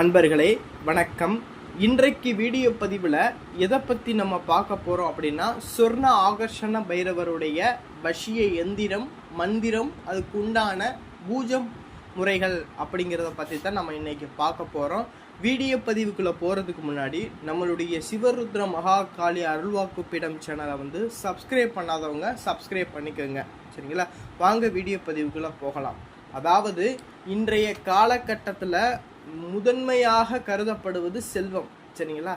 அன்பர்களே வணக்கம். இன்றைக்கு வீடியோ பதிவில் எதை பற்றி நம்ம பார்க்க போகிறோம் அப்படின்னா சொர்ண ஆகர்ஷண பைரவருடைய வஷிய எந்திரம் மந்திரம் அதுக்கு உண்டான பூஜம் முறைகள் அப்படிங்கிறத பற்றி தான் நம்ம இன்றைக்கி பார்க்க போகிறோம் வீடியோ பதிவுக்குள்ளே போகிறதுக்கு முன்னாடி நம்மளுடைய சிவருத்ர மகா காளி அருள்வாக்கு பீடம் சேனலை வந்து சப்ஸ்கிரைப் பண்ணாதவங்க சப்ஸ்கிரைப் பண்ணிக்கோங்க. சரிங்களா? வாங்க வீடியோ பதிவுக்குள்ளே போகலாம். அதாவது இன்றைய காலகட்டத்தில் முதன்மையாக கருதப்படுவது செல்வம் சரிங்களா?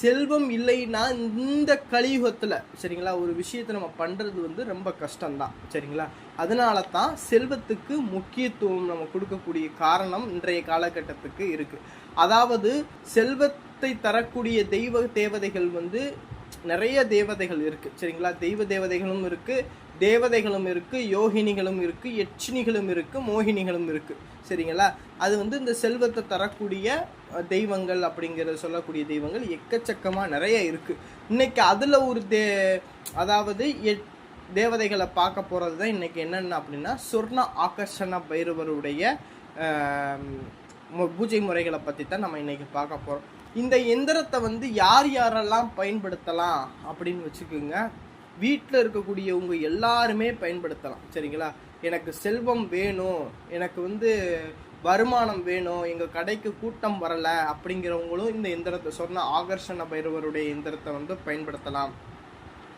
செல்வம் இல்லைன்னா இந்த கலியுகத்தில் சரிங்களா ஒரு விஷயத்தை நம்ம பண்ணுறது வந்து ரொம்ப கஷ்டம்தான் சரிங்களா? அதனால தான் செல்வத்துக்கு முக்கியத்துவம் நம்ம கொடுக்கக்கூடிய காரணம் இன்றைய காலகட்டத்துக்கு இருக்குது அதாவது செல்வத்தை தரக்கூடிய தெய்வ தேவதைகள் வந்து நிறைய தேவதைகள் இருக்குது சரிங்களா? தெய்வ தேவதைகளும் இருக்குது தேவதைகளும் இருக்குது யோகினிகளும் இருக்குது யட்சினிகளும் இருக்குது மோகினிகளும் இருக்குது சரிங்களா? அது வந்து இந்த செல்வத்தை தரக்கூடிய தெய்வங்கள் அப்படிங்கிறத சொல்லக்கூடிய தெய்வங்கள் எக்கச்சக்கமாக நிறைய இருக்குது இன்னைக்கு அதில் ஒரு தே அதாவது எட் தேவதைகளை பார்க்க போகிறது தான் இன்றைக்கி என்னென்ன அப்படின்னா சொர்ண ஆகர்ஷண பைரவருடைய பூஜை முறைகளை பற்றி தான் நம்ம இன்றைக்கி பார்க்க போகிறோம் இந்த எந்திரத்தை வந்து யார் யாரெல்லாம் பயன்படுத்தலாம் அப்படின்னு வச்சுக்கோங்க. வீட்டில் இருக்கக்கூடியவங்க எல்லாருமே பயன்படுத்தலாம். சரிங்களா? எனக்கு செல்வம் வேணும். எனக்கு வந்து வருமானம் வேணும் எங்கள் கடைக்கு கூட்டம் வரலை அப்படிங்கிறவங்களும் இந்த எந்திரத்தை சொன்ன ஆகர்ஷண பைரவருடைய எந்திரத்தை வந்து பயன்படுத்தலாம்.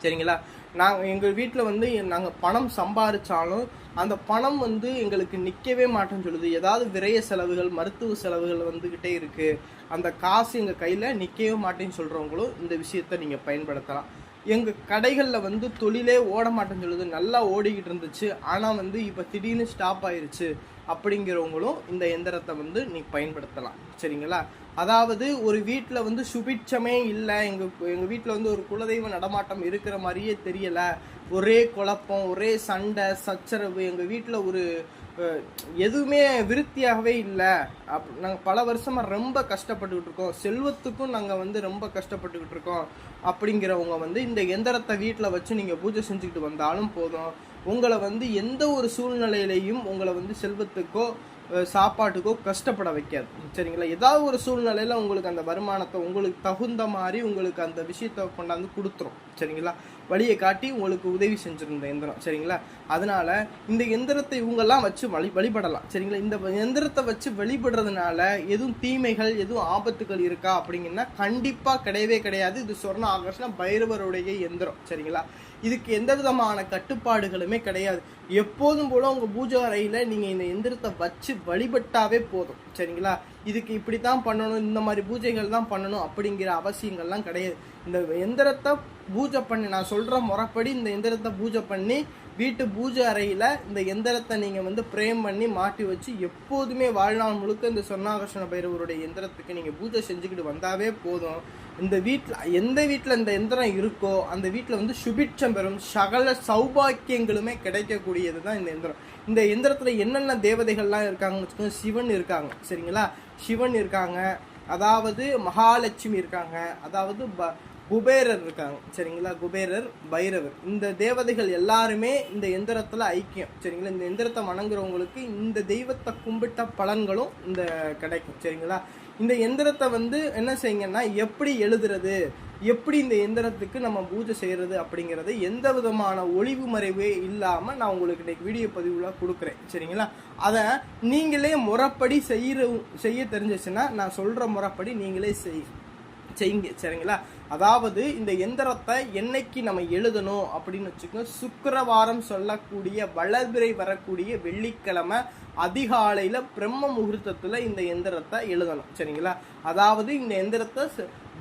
சரிங்களா? நாங்கள் எங்கள் வீட்டில் வந்து நாங்கள் பணம் சம்பாதிச்சாலும் அந்த பணம் வந்து எங்களுக்கு நிற்கவே மாட்டேன்னு சொல்லுது. ஏதாவது விரைய செலவுகள் மருத்துவ செலவுகள் வந்துக்கிட்டே இருக்குது அந்த காசு எங்கள் கையில் நிற்கவே மாட்டேன்னு சொல்கிறவங்களும் இந்த விஷயத்தை நீங்கள் பயன்படுத்தலாம். எங்கள் கடைகளில் வந்து தொழிலே ஓட மாட்டேன்னு சொல்லுது. நல்லா ஓடிக்கிட்டு இருந்துச்சு. ஆனால் வந்து இப்போ திடீர்னு ஸ்டாப் ஆயிருச்சு அப்படிங்கிறவங்களும் இந்த எந்திரத்தை வந்து நீ பயன்படுத்தலாம். சரிங்களா? அதாவது ஒரு வீட்டில் வந்து சுபிட்சமே இல்லை. எங்கள் எங்கள் வீட்டில் வந்து ஒரு குலதெய்வ நடமாட்டம் இருக்கிற மாதிரியே தெரியலை. ஒரே குழப்பம் ஒரே சண்டை சச்சரவு. எங்கள் வீட்டில் ஒரு எதுவுமே விருத்தியாகவே இல்லை. அப் நாங்கள் பல வருஷமாக ரொம்ப கஷ்டப்பட்டுக்கிட்டு இருக்கோம். செல்வத்துக்கும் நாங்கள் வந்து ரொம்ப கஷ்டப்பட்டுக்கிட்டு இருக்கோம். அப்படிங்கிறவங்க வந்து இந்த எந்திரத்தை வீட்டில் வச்சு நீங்கள் பூஜை செஞ்சுக்கிட்டு வந்தாலும் போதும். உங்களை வந்து எந்த ஒரு சூழ்நிலையிலையும் உங்களை வந்து செல்வத்துக்கோ சாப்பாட்டுக்கோ கஷ்டப்பட வைக்காது. சரிங்களா? ஏதாவது ஒரு சூழ்நிலையில் உங்களுக்கு அந்த வருமானத்தை உங்களுக்கு தகுந்த மாதிரி உங்களுக்கு அந்த விஷயத்தை கொண்டாந்து கொடுத்துரும். சரிங்களா? வழியை காட்டி உங்களுக்கு உதவி செஞ்சிரும் இந்த எந்திரம் சரிங்களா? அதனால இந்த எந்திரத்தை இவங்கெல்லாம் வச்சு வழி வழிபடலாம் சரிங்களா? இந்த எந்திரத்தை வச்சு வழிபடுறதுனால எதுவும் தீமைகள் எதுவும் ஆபத்துகள் இருக்கா அப்படிங்கன்னா கண்டிப்பாக கிடையவே கிடையாது. இது சொர்ண ஆகர்ஷண பைரவருடைய எந்திரம் சரிங்களா? இதுக்கு எந்த விதமான கட்டுப்பாடுகளுமே கிடையாது. எப்போதும் போல உங்கள் பூஜை அறையில் நீங்கள் இந்த எந்திரத்தை வச்சு வழிபட்டாவே போதும் சரிங்களா? இதுக்கு இப்படி தான் பண்ணணும் இந்த மாதிரி பூஜைகள் தான் பண்ணணும் அப்படிங்கிற அவசியங்கள்லாம் கிடையாது. இந்த எந்திரத்தை பூஜை பண்ணி நான் சொல்கிற முறைப்படி இந்த எந்திரத்தை பூஜை பண்ணி வீட்டு பூஜை அறையில் இந்த எந்திரத்தை நீங்கள் வந்து பிரேம் பண்ணி மாட்டி வச்சு எப்போதுமே வாழ்நாள் முழுக்க இந்த சொன்னாகர்ஷண பைரவருடைய எந்திரத்துக்கு நீங்கள் பூஜை செஞ்சுக்கிட்டு வந்தாவே போதும். இந்த வீட்டில் எந்த வீட்டில் இந்த எந்திரம் இருக்கோ அந்த வீட்டில் வந்து சுபிட்சம் பெறும் சகல சௌபாக்கியங்களுமே கிடைக்கக்கூடியது தான் இந்த எந்திரம். இந்த எந்திரத்தில் என்னென்ன தேவதைகள்லாம் இருக்காங்கன்னு வச்சுக்கோங்க சிவன் இருக்காங்க சரிங்களா? சிவன் இருக்காங்க அதாவது மகாலட்சுமி இருக்காங்க அதாவது ப குபேரர் இருக்காங்க சரிங்களா? குபேரர் பைரவர். இந்த தேவதைகள் எல்லாருமே இந்த எந்திரத்தில் ஐக்கியம் சரிங்களா? இந்த எந்திரத்தை வணங்குறவங்களுக்கு இந்த தெய்வத்தை கும்பிட்ட பலன்களும் இந்த கிடைக்கும் சரிங்களா? இந்த எந்திரத்தை வந்து என்ன செய்யுங்கன்னா எப்படி எழுதுறது எப்படி இந்த எந்திரத்துக்கு நம்ம பூஜை செய்கிறது அப்படிங்கிறது எந்த விதமான ஒளிவு மறைவே இல்லாமல் நான் உங்களுக்கு இன்னைக்கு வீடியோ பதிவில் கொடுக்குறேன். சரிங்களா? அதை நீங்களே முறைப்படி செய்கிற செய்ய தெரிஞ்சிச்சுன்னா நான் சொல்கிற முறைப்படி நீங்களே செய். செய்யுங்க சரிங்களா? அதாவது இந்த எந்திரத்தை என்னைக்கு நம்ம எழுதணும் அப்படின்னு வச்சுக்கோங்க. சுக்கரவாரம் சொல்லக்கூடிய வளர்பிறை வரக்கூடிய வெள்ளிக்கிழமை அதிகாலையில் பிரம்ம முகூர்த்தத்தில் இந்த எந்திரத்தை எழுதணும் சரிங்களா? அதாவது இந்த எந்திரத்தை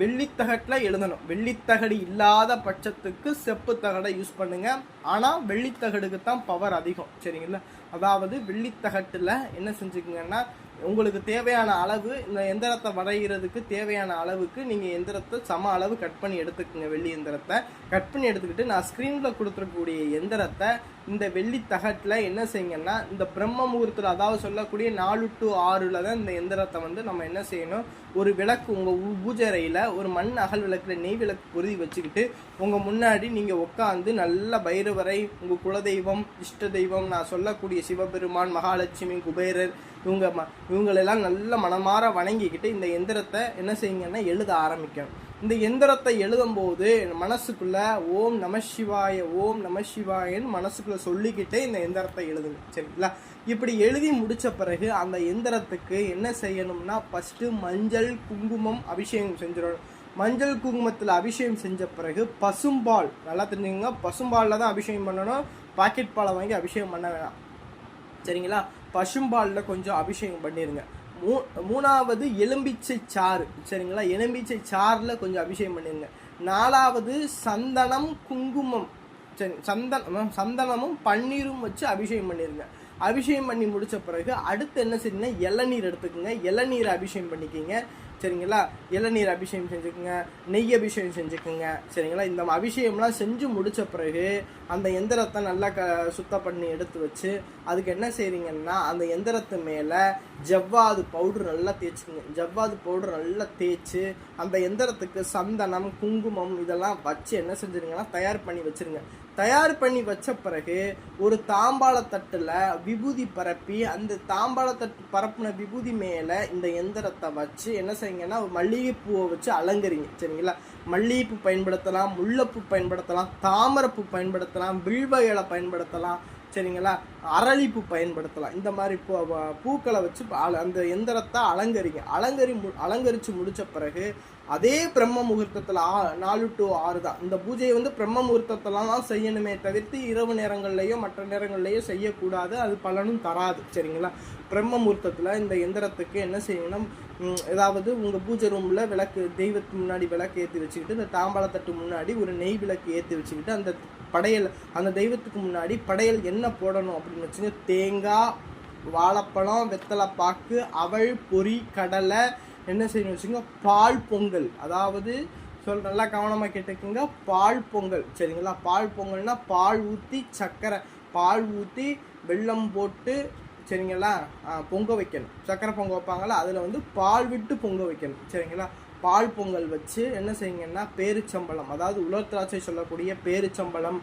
வெள்ளித்தகட்டில் எழுதணும். வெள்ளித்தகடு இல்லாத பட்சத்துக்கு செப்பு தகடை யூஸ் பண்ணுங்க. ஆனால் வெள்ளித்தகடுக்கு தான் பவர் அதிகம் சரிங்களா? அதாவது வெள்ளித்தகட்டில் என்ன செஞ்சுக்கங்கன்னா உங்களுக்கு தேவையான அளவு இந்த எந்திரத்தை வரைகிறதுக்கு தேவையான அளவுக்கு நீங்கள் எந்திரத்தை சம அளவு கட் பண்ணி எடுத்துக்கோங்க வெள்ளி எந்திரத்தை. கட் பண்ணி எடுத்துக்கிட்டு நான் ஸ்க்ரீனில் கொடுத்துருக்கக்கூடிய எந்திரத்தை இந்த வெள்ளி தகட்டில் என்ன செய்யுங்கன்னா இந்த பிரம்ம முகூர்த்தத்தில் அதாவது சொல்லக்கூடிய நாலு டு ஆறில் தான் இந்த எந்திரத்தை வந்து நம்ம என்ன செய்யணும் ஒரு விளக்கு உங்கள் பூஜை அறையில் ஒரு மண் அகல் விளக்கில் நெய் விளக்கு பொருதி வச்சுக்கிட்டு உங்கள் முன்னாடி நீங்கள் உட்காந்து நல்ல பைரவரை உங்கள் குலதெய்வம் இஷ்ட தெய்வம் நான் சொல்லக்கூடிய சிவபெருமான் மகாலட்சுமி குபேரர் இவங்க ம இவங்களெல்லாம் நல்ல மனமாற வணங்கிக்கிட்டு இந்த எந்திரத்தை என்ன செய்யுங்கன்னா எழுத ஆரம்பிக்கணும் இந்த எந்திரத்தை எழுதும்போது மனசுக்குள்ளே ஓம் நம சிவாய ஓம் நம சிவாயன்னு மனசுக்குள்ள சொல்லிக்கிட்டே இந்த எந்திரத்தை எழுதுங்க. சரிங்களா? இப்படி எழுதி முடித்த பிறகு அந்த எந்திரத்துக்கு என்ன செய்யணும்னா ஃபஸ்ட்டு மஞ்சள் குங்குமம் அபிஷேகம் செஞ்சிடணும். மஞ்சள் குங்குமத்தில் அபிஷேகம் செஞ்ச பிறகு பசும்பால் நல்லா தெரிஞ்சுங்க பசும்பாலில் தான் அபிஷேகம் பண்ணணும். பாக்கெட் பாலை வாங்கி அபிஷேகம் பண்ண வேணாம். சரிங்களா? பசும்பாலில் கொஞ்சம் அபிஷேகம் பண்ணிடுங்க மூ மூணாவது எலும்பிச்சை சாறு சரிங்களா? எலும்பிச்சை சாறில் கொஞ்சம் அபிஷேகம் பண்ணிடுங்க நாலாவது சந்தனம் குங்குமம் சரி சந்தனம் சந்தனமும் பன்னீரும் வச்சு அபிஷேகம் பண்ணிடுங்க அபிஷேகம் பண்ணி முடித்த பிறகு அடுத்து என்ன செய்யுங்கன்னா இளநீர் எடுத்துக்கோங்க. இளநீர் அபிஷேகம் பண்ணிக்கிங்க. சரிங்களா? இளநீர் அபிஷேகம் செஞ்சுக்கோங்க நெய் அபிஷேகம் செஞ்சுக்கோங்க சரிங்களா? இந்த அபிஷேகம்லாம் செஞ்சு முடித்த பிறகு அந்த எந்திரத்தை நல்லா க சுத்தம் பண்ணி எடுத்து வச்சு அதுக்கு என்ன செய்கிறீங்கன்னா அந்த எந்திரத்து மேலே ஜவ்வாது பவுடர் நல்லா தேய்ச்சிக்கோங்க. ஜவ்வாது பவுடர் நல்லா தேய்ச்சி அந்த எந்திரத்துக்கு சந்தனம் குங்குமம் இதெல்லாம் வச்சு என்ன செஞ்சிருங்கன்னா தயார் பண்ணி வச்சிருங்க. தயார் பண்ணி வச்ச பிறகு ஒரு தாம்பாள தட்டுல விபூதி பரப்பி அந்த தாம்பாள தட்டு பரப்புன விபூதி மேல இந்த எந்திரத்தை வச்சு என்ன செய்யுங்கன்னா ஒரு மல்லிகைப்பூவை வச்சு அலங்கரிங்க. சரிங்களா? மல்லிகைப்பூ பயன்படுத்தலாம் முல்லைப்பூ பயன்படுத்தலாம் தாமரைப்பூ பயன்படுத்தலாம் வில்வ பயன்படுத்தலாம் சரிங்களா? அரளிப்பூ பயன்படுத்தலாம். இந்த மாதிரி பூ பூக்களை வச்சு அல- அந்த எந்திரத்தை அலங்கரிங்க. அலங்கரி மு அலங்கரித்து முடிச்ச பிறகு அதே பிரம்ம முகூர்த்தத்தில் ஆ நாலு டு ஆறு தான். இந்த பூஜையை வந்து பிரம்ம முகூர்த்தத்தெல்லாம் தான் செய்யணுமே தவிர்த்து இரவு நேரங்கள்லையோ மற்ற நேரங்கள்லையோ செய்யக்கூடாது. அது பலனும் தராது. சரிங்களா? பிரம்ம முகூர்த்தத்தில் இந்த எந்திரத்துக்கு என்ன செய்யணும்? ஏதாவது உங்கள் பூஜை ரூமில் விளக்கு தெய்வத்துக்கு முன்னாடி விளக்கு ஏற்றி வச்சுக்கிட்டு இந்த தாம்பாளத்தட்டு முன்னாடி ஒரு நெய் விளக்கு ஏற்றி வச்சுக்கிட்டு அந்த படையல் அந்த தெய்வத்துக்கு முன்னாடி படையல் என்ன போடணும் அப்படின்னு வச்சுங்க? தேங்காய் வாழைப்பழம் வெத்தலை பாக்கு அவள் பொரி கடலை என்ன செய்யணும் வச்சுங்க பால் பொங்கல். அதாவது சொல் நல்லா கவனமாக கேட்டுக்கோங்க. பால் பொங்கல். சரிங்களா? பால் பொங்கல்னா பால் ஊற்றி சர்க்கரை பால் ஊற்றி வெல்லம் போட்டு சரிங்களா? பொங்க வைக்கணும். சர்க்கரை பொங்க வைப்பாங்களா அதில் வந்து பால் விட்டு பொங்க வைக்கணும். சரிங்களா? பால் பொங்கல் வச்சு என்ன செய்யுங்கன்னா பேரிச்சம்பழம் அதாவது உலர் திராட்சை சொல்லக்கூடிய பேரிச்சம்பழம்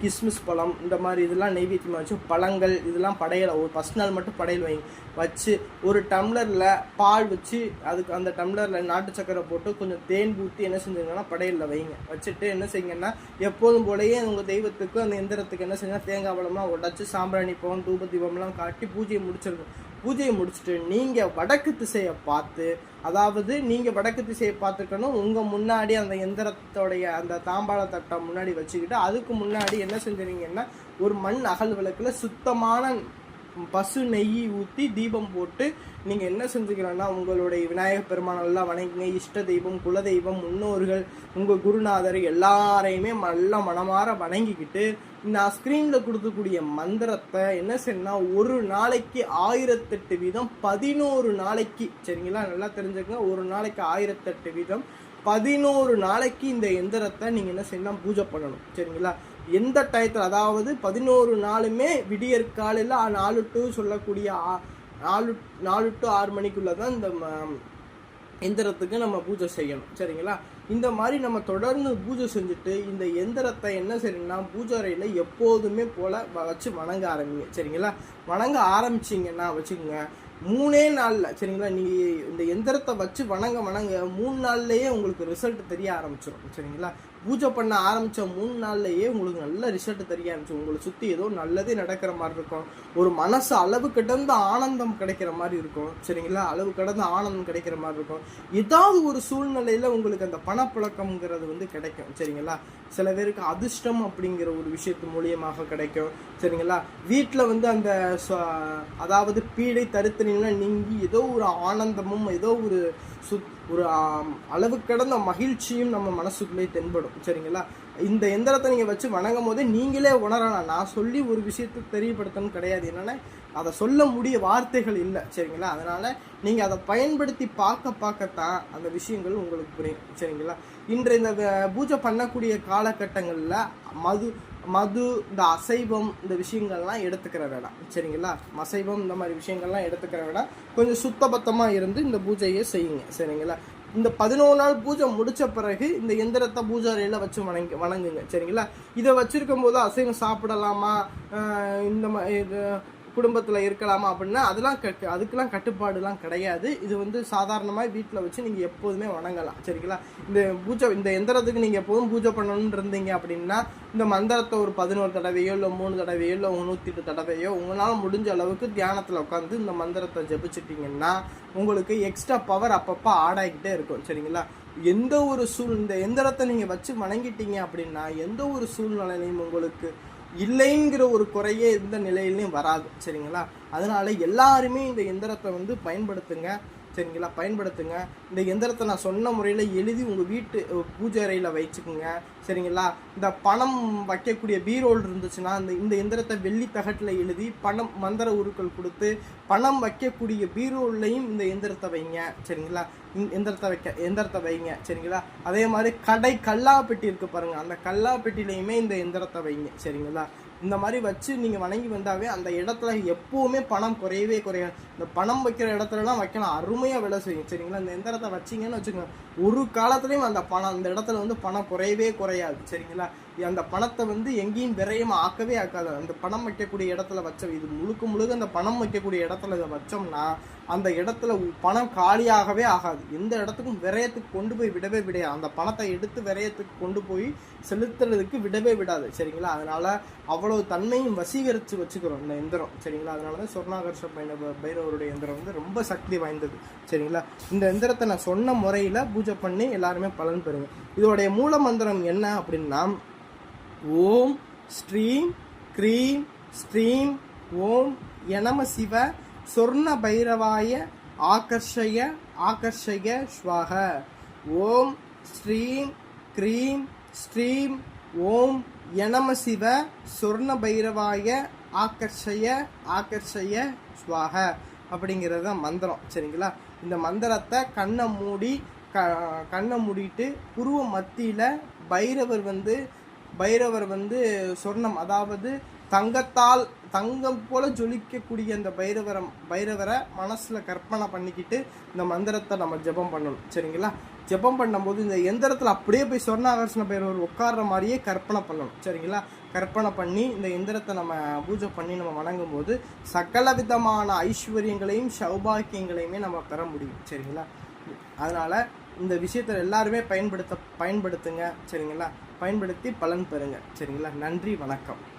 கிஸ்மிஸ் பழம் இந்த மாதிரி இதெல்லாம் நெய்வேத்தியமாக வச்சு பழங்கள் இதெல்லாம் படையலை ஒரு ஃபஸ்ட் நாள் மட்டும் படையல் வைங்க. வச்சு ஒரு டம்ளரில் பால் வச்சு அதுக்கு அந்த டம்ளரில் நாட்டு சக்கரை போட்டு கொஞ்சம் தேன் ஊற்றி என்ன செஞ்சுங்கன்னா படையலில் வைங்க. வச்சுட்டு என்ன செய்யுங்கன்னா எப்போதும் போலயே உங்கள் தெய்வத்துக்கு அந்த எந்திரத்துக்கு என்ன செஞ்சால் தேங்காய் பழம்லாம் உடச்சி சாம்பிராணி பழம் தூப தீபம்லாம் காட்டி பூஜையை முடிச்சிருக்கும் பூஜையை முடிச்சுட்டு நீங்கள் வடக்கு திசையை பார்த்து அதாவது நீங்கள் வடக்கு திசையை பார்த்துக்கணும் உங்கள் முன்னாடி அந்த எந்திரத்தோடைய அந்த தாம்பாள தட்டை முன்னாடி வச்சுக்கிட்டு அதுக்கு முன்னாடி என்ன செஞ்சுறீங்கன்னா ஒரு மண் அகல் விளக்கில் சுத்தமான பசு நெய் ஊற்றி தீபம் போட்டு நீங்கள் என்ன செஞ்சுக்கிறோன்னா உங்களுடைய விநாயகர் பெருமானெல்லாம் வணங்குங்க. இஷ்ட தெய்வம் குலதெய்வம் முன்னோர்கள் உங்கள் குருநாதர் எல்லாரையுமே நல்லா மனமாற வணங்கிக்கிட்டு நான் ஸ்க்ரீனில் கொடுக்கக்கூடிய மந்திரத்தை என்ன செய்யணும்னா ஒரு நாளைக்கு ஆயிரத்தெட்டு வீதம் பதினோரு நாளைக்கு சரிங்களா? நல்லா தெரிஞ்சுக்கங்க. ஒரு நாளைக்கு ஆயிரத்தெட்டு வீதம் பதினோரு நாளைக்கு இந்த எந்திரத்தை நீங்கள் என்ன செய்யணும் பூஜை பண்ணணும் சரிங்களா? எந்த டயத்தில் அதாவது பதினோரு நாளுமே விடியற் காலையில் நாலு டு சொல்லக்கூடிய நாலு நாலு டு ஆறு மணிக்குள்ளே தான் இந்த ம- எந்திரத்துக்கு நம்ம பூஜை செய்யணும். சரிங்களா? இந்த மாதிரி நம்ம தொடர்ந்து பூஜை செஞ்சுட்டு இந்த எந்திரத்தை என்ன செய்யணும்னா பூஜை அறையில் எப்போதுமே போல் வச்சு வணங்க ஆரம்பிங்க. சரிங்களா? வணங்க ஆரம்பிச்சிங்கன்னா வச்சுக்கோங்க மூணே நாளில் சரிங்களா? நீங்கள் இந்த எந்திரத்தை வச்சு வணங்க வணங்க மூணு நாள்லேயே உங்களுக்கு ரிசல்ட் தெரிய ஆரம்பிச்சிடும் சரிங்களா? பூஜை பண்ண ஆரம்பித்த மூணு நாள்லையே உங்களுக்கு நல்ல ரிசல்ட் தெரிய ஆரம்பிச்சு. உங்களை சுற்றி ஏதோ நல்லதே நடக்கிற மாதிரி இருக்கும். ஒரு மனசு அளவு கடந்த ஆனந்தம் கிடைக்கிற மாதிரி இருக்கும். சரிங்களா? அளவு கடந்த ஆனந்தம் கிடைக்கிற மாதிரி இருக்கும். ஏதாவது ஒரு சூழ்நிலையில் உங்களுக்கு அந்த பணப்புழக்கம்ங்கிறது வந்து கிடைக்கும். சரிங்களா? சில பேருக்கு அதிர்ஷ்டம் அப்படிங்கிற ஒரு விஷயத்து மூலியமாக கிடைக்கும். சரிங்களா? வீட்டில் வந்து அந்த ச- அதாவது பீடை தருத்தினீங்கன்னா நீங்கி ஏதோ ஒரு ஆனந்தமும் ஏதோ ஒரு சுத் ஒரு அளவு கடந்த மகிழ்ச்சியும் நம்ம மனசுக்குள்ளே தென்படும். சரிங்களா? இந்த எந்திரத்தை நீங்கள் வச்சு வணங்கும் போதே நீங்களே உணரலாம். நான் சொல்லி ஒரு விஷயத்தை தெரியப்படுத்தணும் கிடையாது. என்னென்னா அதை சொல்ல முடிய வார்த்தைகள் இல்லை. சரிங்களா? அதனால் நீங்கள் அதை பயன்படுத்தி பார்க்க பார்க்கத்தான் அந்த விஷயங்கள் உங்களுக்கு புரியும். சரிங்களா? இன்று இந்த பூஜை பண்ணக்கூடிய காலகட்டங்களில் மது மது இந்த அசைவம் இந்த விஷயங்கள்லாம் எடுத்துக்கிற வேணாம் சரிங்களா? அசைவம் இந்த மாதிரி விஷயங்கள்லாம் எடுத்துக்கிற வேணாம் கொஞ்சம் சுத்தபத்தமாக இருந்து இந்த பூஜையை செய்யுங்க. சரிங்களா? இந்த பதினோரு நாள் பூஜை முடித்த பிறகு இந்த எந்திரத்தை பூஜாரியில் வச்சு வணங்கி வணங்குங்க. சரிங்களா? இதை வச்சுருக்கும் போது அசைவம் சாப்பிடலாமா? இந்த மா- இது குடும்பத்தில் இருக்கலாமா அப்படின்னா அதெல்லாம் கட்டு அதுக்கெல்லாம் கட்டுப்பாடுலாம் கிடையாது. இது வந்து சாதாரணமாக வீட்டில் வச்சு நீங்கள் எப்போதுமே வணங்கலாம். சரிங்களா? இந்த பூஜை இந்த எந்திரத்துக்கு நீங்கள் எப்போதும் பூஜை பண்ணணும்னு இருந்தீங்க அப்படின்னா இந்த மந்திரத்தை ஒரு பதினோரு தடவையோ இல்லை மூணு தடவையோ இல்லை நூற்றி எட்டு தடவையோ உங்களால் முடிஞ்ச அளவுக்கு தியானத்தில் உட்காந்து இந்த மந்திரத்தை ஜபிச்சிட்டிங்கன்னா உங்களுக்கு எக்ஸ்ட்ரா பவர் அப்பப்போ ஆடாகிக்கிட்டே இருக்கும். சரிங்களா? எந்த ஒரு சூழ் இந்த எந்திரத்தை நீங்கள் வச்சு வணங்கிட்டீங்க அப்படின்னா எந்த ஒரு சூழ்நிலையிலையும் உங்களுக்கு இல்லைங்கிற ஒரு குறையே எந்த நிலையிலையும் வராது சரிங்களா? அதனால எல்லாருமே இந்த எந்திரத்தை வந்து பயன்படுத்துங்க. சரிங்களா பயன்படுத்துங்க. இந்த எந்திரத்தை நான் சொன்ன முறையில் எழுதி உங்கள் வீட்டு பூஜை அறையில் வச்சுக்கோங்க. சரிங்களா? இந்த பணம் வைக்கக்கூடிய பீரோல் இருந்துச்சுன்னா இந்த இந்த எந்திரத்தை வெள்ளி தகட்டில் எழுதி பணம் மந்திர உருக்கள் கொடுத்து பணம் வைக்கக்கூடிய பீரோல்லையும் இந்த எந்திரத்தை வைங்க. சரிங்களா? எந்திரத்தை வைக்க எந்திரத்தை வைங்க. சரிங்களா? அதே மாதிரி கடை கல்லா பெட்டி இருக்கு பாருங்க. அந்த கல்லா பெட்டிலையுமே இந்த எந்திரத்தை வைங்க. சரிங்களா? இந்த மாதிரி வச்சு நீங்கள் வணங்கி வந்தாவே அந்த இடத்துல எப்போவுமே பணம் குறையவே குறையாது. இந்த பணம் வைக்கிற இடத்துலலாம் வைக்கலாம். அருமையாக வேலை செய்யும். சரிங்களா? இந்த எந்திரத்தை வச்சிங்கன்னு வச்சுக்கோங்க. ஒரு காலத்துலேயும் அந்த பணம் அந்த இடத்துல வந்து பணம் குறையவே குறையாது சரிங்களா? அந்த பணத்தை வந்து எங்கேயும் விரயமாக ஆக்கவே ஆக்காது. அந்த பணம் வைக்கக்கூடிய இடத்துல வச்ச இது முழுக்க முழுக்க அந்த பணம் வைக்கக்கூடிய இடத்துல இதை வச்சோம்னா அந்த இடத்துல பணம் காலியாகவே ஆகாது. எந்த இடத்துக்கும் விரயத்துக்கு கொண்டு போய் விடவே விடையாது அந்த பணத்தை எடுத்து விரயத்துக்கு கொண்டு போய் செலுத்துறதுக்கு விடவே விடாது சரிங்களா? அதனால அவ்வளவு தன்மையும் வசீகரித்து வச்சுக்கிறோம் இந்த எந்திரம் சரிங்களா? அதனால தான் சொர்ணாகர்ஷ பைரவ பைரவருடைய எந்திரம் வந்து ரொம்ப சக்தி வாய்ந்தது சரிங்களா? இந்த எந்திரத்தை நான் சொன்ன முறையில் பூஜை பண்ணி எல்லாருமே பலன் பெறுங்க இதோடைய மூல மந்திரம் என்ன அப்படின்னா ஓம் ஸ்ரீம் க்ரீம் ஸ்ரீம் ஓம் எனம சிவ சொர்ண பைரவாய ஆகர்ஷய ஆகர்ஷய ஸ்வாக. ஓம் ஸ்ரீம் க்ரீம் ஸ்ரீம் ஓம் எனம சிவ சொர்ண பைரவாய ஆகர்ஷய ஆகர்ஷய ஸ்வாக அப்படிங்கிறது தான் மந்திரம். சரிங்களா? இந்த மந்திரத்தை கண்ணை மூடி க கண்ணை மூடிட்டு புருவ மத்தியில் பைரவர் வந்து பைரவர் வந்து சொர்ணம். அதாவது தங்கத்தால் தங்கம் போல ஜொலிக்கக்கூடிய அந்த பைரவரை பைரவரை மனசில் கற்பனை பண்ணிக்கிட்டு இந்த மந்திரத்தை நம்ம ஜெபம் பண்ணணும். சரிங்களா? ஜெபம் பண்ணும்போது இந்த எந்திரத்தில் அப்படியே போய் சொர்ணாகர்ஷண பைரவர் உட்கார்ற மாதிரியே கற்பனை பண்ணணும். சரிங்களா? கற்பனை பண்ணி இந்த எந்திரத்தை நம்ம பூஜை பண்ணி நம்ம வணங்கும் போது சகல விதமான ஐஸ்வர்யங்களையும் சௌபாக்கியங்களையுமே நம்ம பெற முடியும். சரிங்களா? அதனால் இந்த விஷயத்தை எல்லாருமே பயன்படுத்த பயன்படுத்துங்க சரிங்களா? பயன்படுத்தி பலன் பெறுங்க சரிங்களா? நன்றி வணக்கம்.